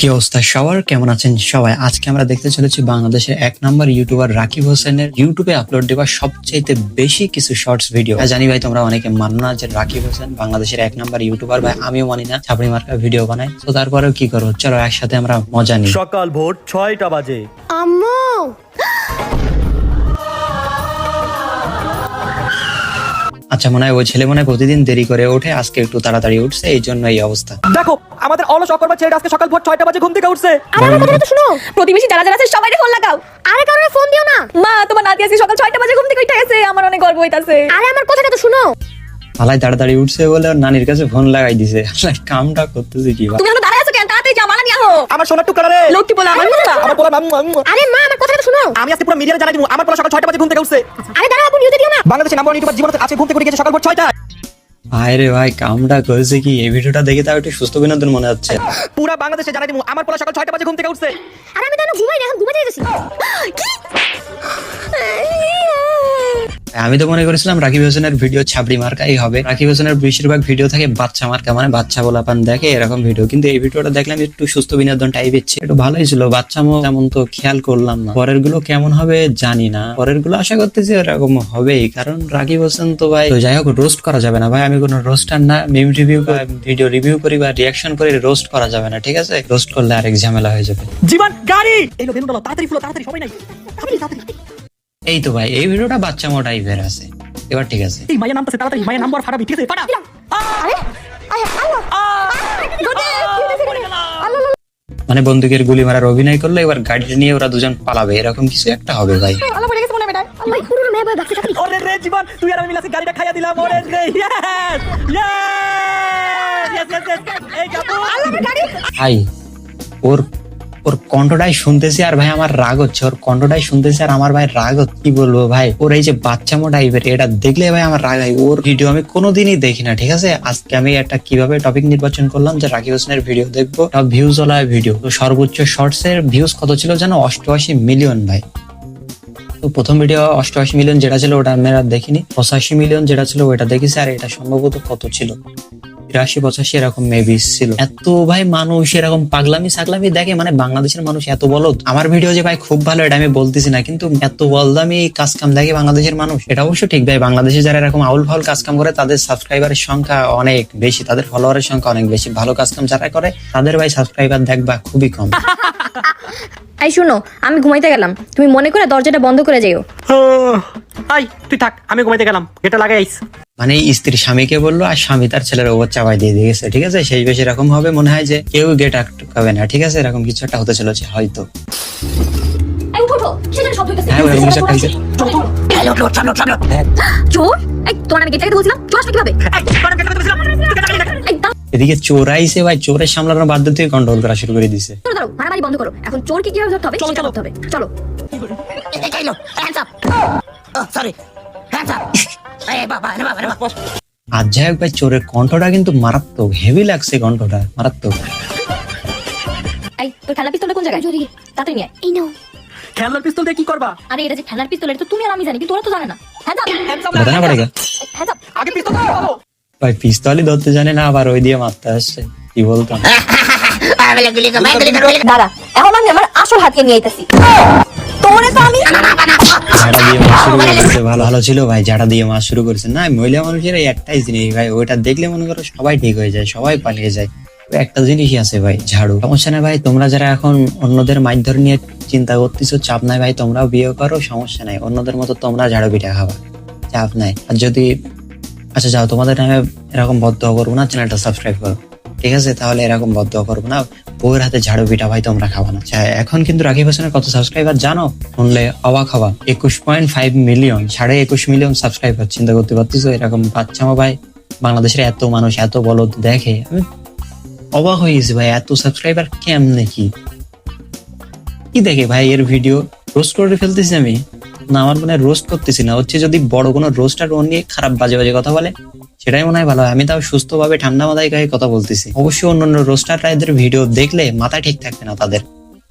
কি অবস্থা? সবার কেমন আছেন সবাই? আজকে আমরা দেখতে চলেছি বাংলাদেশের এক নম্বর ইউটিউবার রাকিব হোসেনের ইউটিউবে আপলোড দেওয়া সবচেয়ে বেশি কিছু শর্টস ভিডিও জানি ভাই তোমরা অনেকে মানো না যে রাকিব হোসেন বাংলাদেশের এক নম্বর ইউটিউবার ভাই আমিও মানি না ছাপড়ি মার্কা ভিডিও বানাই তো তারপরেও কি করব? চলো একসাথে আমরা মজা নিই। সকাল ভোর ছয়টা বাজে। আম্মু! আচ্ছা মনে হয় ওই ছেলে মনে হয় প্রতিদিন দেরি করে ওঠে আজকে একটু তাড়াতাড়ি উঠছে এই জন্য এই অবস্থা। দেখো আমাদের অলস অকর্মা ছেলে আজকে সকাল ভোর ছয়টা বাজে ঘুম থেকে উঠছে। আরে আমার কথাটা তো শুনো। প্রতিবেশী যারা যারা আছে সবাই ফোন লাগাও। আরে কারণে ফোন দিও না। মা তোমার নাতি আজকে সকাল ছয়টা বাজে ঘুম থেকে উঠে গেছে আমার অনেক গর্ব হইতাছে। আরে আমার কথাটা তো শুনো। আলাই তাড়াতাড়ি উঠছে বলে নানির কাছে ফোন লাগাই দিছে। আলাই কামটা করতেছে কি তুমি এখন দাঁড়ায় আছো কেন? তাড়াতাড়ি মালা নিয়ে আহো। আমার সোনার টুকরা রে। লক্ষ্মী বলে আমার আমার পোলা মাম্মু, মাম্মু। আরে মা আমার কথাটা তো শুনো। আমি আজকে পুরো মিডিয়াতে জানাই দিব আমার পোলা সকাল ছয়টা বাজে ঘুম থেকে উঠছে। আরে দাঁড়াও আপনি নিউতে দিও না। বাংলাদেশের নাম্বার ইউটিউবার জীবন আজকে ঘুম থেকে উঠে গেছে সকাল ভোর ছয়টা ভাই রে ভাই কামটা করেছে কি? এই ভিডিওটা দেখে তাও একটু সুস্থ বিনোদন মনে হচ্ছে। পুরো বাংলাদেশে জানাই দিব আমার পোলা সকাল ছয়টা বাজে ঘুম থেকে উঠছে। আর আমি তো ঘুমাই না এখন ঘুমাতে যাচ্ছি কি? আমি তো মনে করেছিলাম রাকিব হোসেনের ভিডিও ছাবড়ি মার্কাই হবে। রাকিব হোসেনের বেশিরভাগ ভিডিও থাকে বাচ্চা মার্কা মানে বাচ্চা বলাপান দেখে এরকম ভিডিও। কিন্তু এই ভিডিওটা দেখলাম একটু সুস্থ বিনোদন টাইপের ছিল একটু ভালোই ছিল, বাচ্চা তেমন তো খেয়াল করলাম না। পরেরগুলো কেমন হবে জানি না। পরেরগুলো আশা করতেছি এরকম হবেই, কারণ রাকিব হোসেন তো ভাই যাই হোক রোস্ট করা যাবে না। ভাই, আমি কোনো রোস্টার না মিম রিভিউ ভিডিও রিভিউ করি বা রিয়াকশন করে রোস্ট করা যাবে না, ঠিক আছে? রোস্ট করলে আরেক ঝামেলা হয়ে যাবে। জীবন, গাড়ি! এই লো বেলুন তাড়াতাড়ি ফুলো, তাড়াতাড়ি সবাই নাই। তাড়াতাড়ি এই তো ভাই এই ভিডিওটা বাচ্চা মো টাইপের আছে। এবার ঠিক আছে। এই মায়ের নামটা তাড়াতাড়ি মায়ের নাম্বার ফাটাবি ঠিক আছে? ফাটা! আরে আরে মানে বন্দুকের গুলি মারার অভিনয় করল এবার গাড়ি নিয়ে ওরা দুজন পালাবে। এরকম কিছু একটা হবে ভাই। আলো পড়ে গেছে বেটা ভাই পুরো মেয়ে ভাই বাচ্চা কাছে ওরে রে জীবন তুই আর আমি মিলে গাড়িটা খাইয়া দিলাম। ওরে রে ইয়েস ইয়েস ইয়েস ইয়েস এই কাপু ভাই ওর ওর কণ্ঠটাই শুনতেছি আর ভাই আমার রাগ হচ্ছে, ওর কণ্ঠটাই শুনতেছি আর আমার ভাই রাগ কি বলব ভাই? ওর এই যে বাচ্চামো টাইপের এটা দেখলে ভাই আমার রাগ হয়। ওর ভিডিও আমি কোনোদিনই দেখি না, ঠিক আছে? আজকে আমি একটা কীভাবে টপিক নির্বাচন করলাম, যে রাকিব হোসেনের ভিডিও দেখব। ভিউজ ওলা ভিডিও তো সর্বোচ্চ শর্টস এর ভিউজ কত ছিল জানো অষ্টআশি মিলিয়ন ভাই। তো প্রথম ভিডিও অষ্টআশি মিলিয়ন যেটা ছিল, ওটা আমি আর দেখিনি। পঁচাশি মিলিয়ন যেটা ছিল, ওটা দেখেছি আর এটা সম্ভবত কত ছিল? তিরাশি পঁচাশি এরকম মেবি ছিল। এত ভাই মানুষ এরকম পাগলামি সাগলামি দেখে মানে বাংলাদেশের মানুষ এত বলদ। আমার ভিডিও যে ভাই খুব ভালো এটা আমি বলতেছি না কিন্তু এত বলদামি কাজ কাম দেখে বাংলাদেশের মানুষ এটা অবশ্য ঠিক ভাই। বাংলাদেশে যারা এরকম আউল ফাউল কাজ কাম করে তাদের সাবস্ক্রাইবারের সংখ্যা অনেক বেশি তাদের ফলোয়ারের সংখ্যা অনেক বেশি। ভালো কাজ কাম যারা করে তাদের ভাই সাবস্ক্রাইবার দেখবা খুবই কম। এই শোনো আমি ঘুমাইতে গেলাম। তুমি মনে করে দরজাটা বন্ধ করে যেও। আই তুই থাক আমি ঘুমাইতে গেলাম এটা লাগাই আইস মানে স্ত্রী স্বামীকে বলল আর স্বামী তার ছেলের ওপর চাপাই দিয়ে দিয়েছে ঠিক আছে সেই বেশ এরকম হবে মনে হয় যে কেউ গেট আটকাবে না ঠিক আছে এরকম কিছু একটা হতে চলেছে হয়তো হ্যাঁ চোর তোমার আমি গেট লাগাতে বলছিলাম চোর আসবে কীভাবে এদিকে চোরাইছে ভাই চোরের সামলানোর বাধ্য থেকে কন্ট্রোল করা শুরু করে দিছে মারামারি বন্ধ করো এখন চোর কি কীভাবে ধরতে হবে চলো, চলো। ভাই চোরের কণ্ঠটা কিন্তু মারাত্মক হেভি লাগছে কণ্ঠটা মারাত্মক। তুমি আর আমি জানি তো জানে না। ভাই পিস্তলই ধরতে জানে না আবার ওই দিয়ে মারতে আসছে। কি বলতো আমার আসল হাতকে নিয়ে তোরে তো আমি ঝাড়া দিয়ে মাছ শুরু করেছে ভালো ভালো ছিল ভাই ঝাড়া দিয়ে মাছ শুরু করেছে। না মহিলা মানুষের একটাই জিনিস ভাই ওইটা দেখলে মনে করো সবাই ঠিক হয়ে যায় সবাই পালিয়ে যায়। একটা জিনিসই আছে ভাই ঝাড়ু। সমস্যা নাই ভাই তোমরা যারা এখন অন্যদের নিয়ে চিন্তা করতেছো চাপ নাই ভাই তোমরাও বিয়ে করো সমস্যা নাই। অন্যদের মতো তোমরা ঝাড়ু পিঠা খাবা চাপ নাই। আর যদি আচ্ছা যাও তোমাদের নামে এরকম বদ্ধ করব না চ্যানেলটা সাবস্ক্রাইব করো। ঠিক আছে তাহলে এরকম বদ্ধ করব না। বউয়ের হাতে ঝাড়ু পিঠা ভাই তোমরা খাবা না। আচ্ছা, এখন কিন্তু রাকিব হোসেনের কত সাবস্ক্রাইবার জানো? শুনলে অবাক হবা। একুশ পয়েন্ট ফাইভ মিলিয়ন সাড়ে একুশ মিলিয়ন সাবস্ক্রাইবার চিন্তা করতে পারতেছো? এরকম বাচ্চা ভাই বাংলাদেশের এত মানুষ এত বলদ দেখে। আমি অবাক হয়ে গেছি ভাই এত সাবস্ক্রাইবার কেমনে কি? কি দেখে ভাই এর ভিডিও রোস্ট করে ফেলতেছি আমি। না আমার মনে রোস্ট করতেছি না। হচ্ছে যদি বড় কোনো রোস্টার ও নিয়ে খারাপ বাজে বাজে কথা বলে সেটাই মনে হয় ভালো হয়। আমি তাও সুস্থভাবে ঠান্ডা মাথায় গায়ে কথা বলতেছি। অবশ্যই অন্য অন্য রোস্টাররা এদের ভিডিও দেখলে মাথা ঠিক থাকবে না তাদের।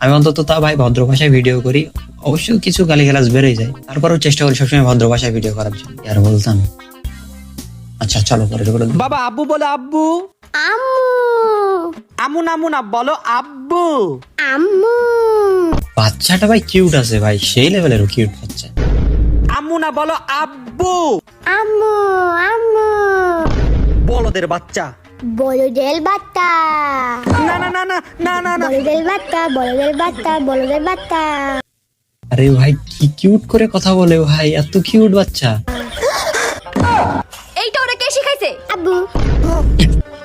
আমি অন্তত তা ভাই ভদ্র ভাষায় ভিডিও করি। অবশ্যই কিছু গালিগালাজ বেরোয় যায়। তারপরেও চেষ্টা করি সবসময় ভদ্র ভাষায় ভিডিও করার জন্য। আর বলতাম? আচ্ছা চলো পরে করে বাবা আব্বু বলে আব্বু। আম্মু। আমু নামু না বলো আব্বু। আম্মু। বাচ্চাটা ভাই কিউট আছে ভাই সেই লেভেলের কিউট বাচ্চা। আম্মু না বলো আব্বু। আম্মু আম্মু। বলদের বাচ্চা। বলদের বাচ্চা। না না না না না না না। বলদের বাত্তা বলদের বাত্তা বলদের বাচ্চা। আরে ভাই কি কিউট করে কথা বলে ভাই এত কিউট বাচ্চা। এইটা ওরা কে শিখাইছে? আব্বু।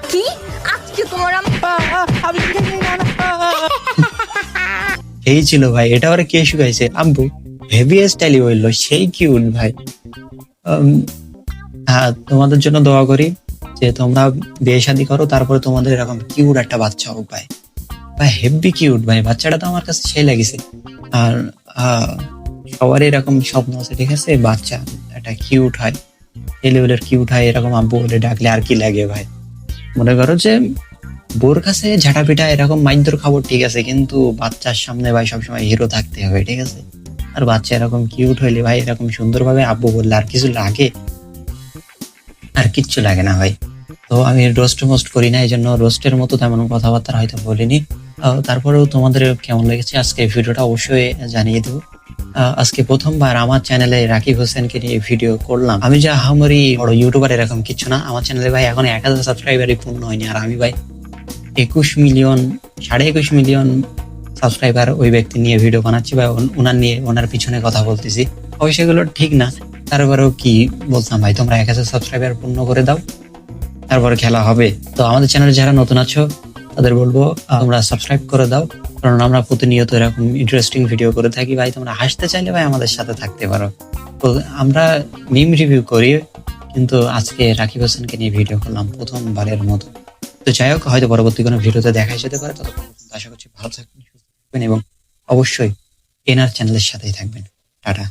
কি? আজকে তোমার আম- আমি এই ছিল ভাই, এটা ওরা কে শিখাইছে আব্বু। হেভি স্টাইলি বলল, সেই কিউট ভাই। হ্যাঁ তোমাদের জন্য দোয়া করি যে তোমরা বিয়ে শাদী করো, তারপরে তোমাদের এরকম কিউট একটা বাচ্চা হোক ভাই। ভাই, হেভি কিউট ভাই, বাচ্চাটা তো আমার কাছে সেই লাগেছে। আর সবারই এরকম স্বপ্ন আছে, ঠিক আছে? বাচ্চা, একটা কিউট হয়। এই লেভেলের কিউট হয়, এরকম আব্বু বলে ডাকলে আর কি লাগে ভাই? মনে করো যে বোর কাছে ঝাঁটা পিঠা এরকম মাইন্দর খাবার ঠিক আছে, কিন্তু বাচ্চার সামনে ভাই সবসময় হিরো থাকতে হবে, ঠিক আছে? আর বাচ্চা এরকম কিউট হইলে ভাই এরকম সুন্দরভাবে আব্বু বললে আর কিছু লাগে? আর কিচ্ছু লাগে না ভাই। তো আমি রোস্ট মোস্ট করি না এই জন্য রোস্টের মতো তেমন কথাবার্তা হয়তো বলিনি। তারপরেও তোমাদের কেমন লেগেছে আজকে ভিডিওটা অবশ্যই জানিয়ে দেবো। আজকে প্রথমবার আমার চ্যানেলে রাকিব হোসেনকে নিয়ে ভিডিও করলাম। আমি যে আহামরি বড় ইউটিউবার এরকম কিছু না, আমার চ্যানেলে ভাই এখন এক হাজার সাবস্ক্রাইবারই পূর্ণ হয়নি, আর আমি ভাই একুশ মিলিয়ন, সাড়ে একুশ মিলিয়ন সাবস্ক্রাইবার ওই ব্যক্তি নিয়ে ভিডিও বানাচ্ছি বা ওনার নিয়ে ওনার পিছনে কথা বলতেছি। অবশ্যই এগুলো ঠিক না। তারপরেও কি বলতাম ভাই, তোমরা এক হাজার সাবস্ক্রাইবার পূর্ণ করে দাও। তারপরে খেলা হবে। তো আমাদের চ্যানেলে যারা নতুন আছো, তাদের বলব, তোমরা সাবস্ক্রাইব করে দাও। কারণ আমরা প্রতিনিয়ত এরকম ইন্টারেস্টিং ভিডিও করে থাকি। ভাই, তোমরা হাসতে চাইলে ভাই আমাদের সাথে থাকতে পারো। তো আমরা মিম রিভিউ করি, কিন্তু আজকে রাকিব হোসেনকে নিয়ে ভিডিও করলাম প্রথমবারের মতো। তো যাই হোক, হয়তো পরবর্তী কোনো ভিডিওতে দেখা যেতে পারে। ততক্ষণ আশা করছি ভালো থাকবেন থাকবেন এবং অবশ্যই এনার চ্যানেলের সাথেই থাকবেন। টাটা।